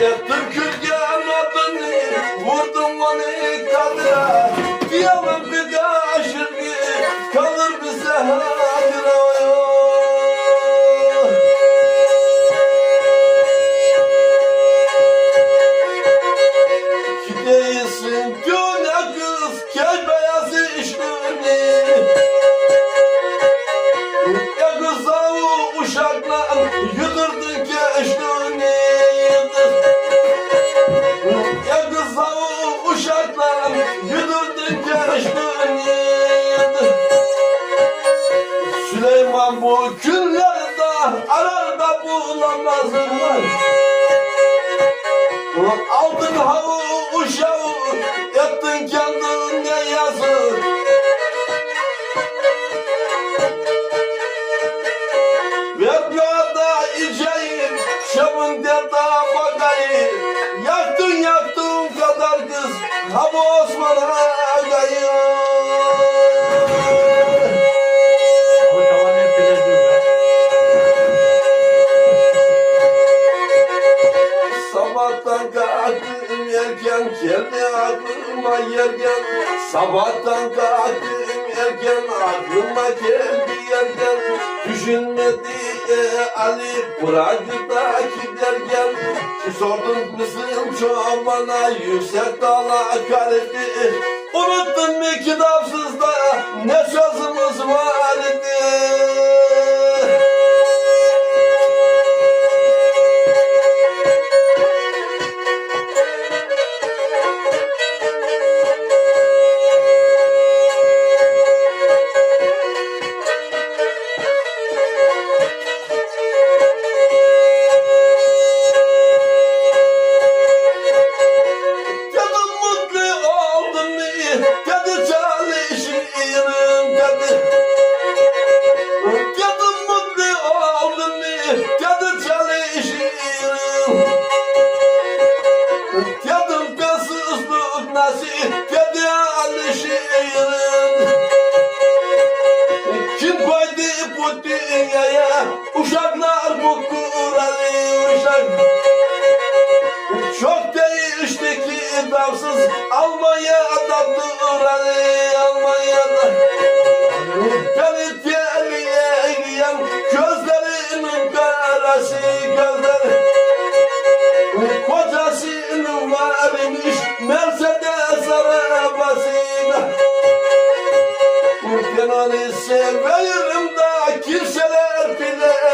Ettim külgen adını Vurdum onu kadıra. Diyemem bir kaşır bir Kalır bize hatıra. Ki değilsin güne kız Kel Yıdır Süleyman bu günlerde arar da bulamaz var. Aldın havu uşağı, ettin kendine yazık. Ver da içeyim, şabın deda bakayım. Yaktın hava Osman'a be. Sabahtan kalktım erken geldi aklıma yerken Sabahtan kalktım erken aklıma geldi yerken Düşünmedi e, Ali bıraktı da giderken Ki sordum kızım çobana yüksek dala kalbi Unuttun mu kitapsızda? Ne sözümüz Kadın çalışıyorum. Kadın kızsızlık nasıl? Kadın alışıyorum. Kim koydu bu dünyaya? Uşaklar bu kuralı uşak. Çok değişti ki damsız Almanya'da binmiş Mercedes arabasına Ben onu seveyim de kimseler bile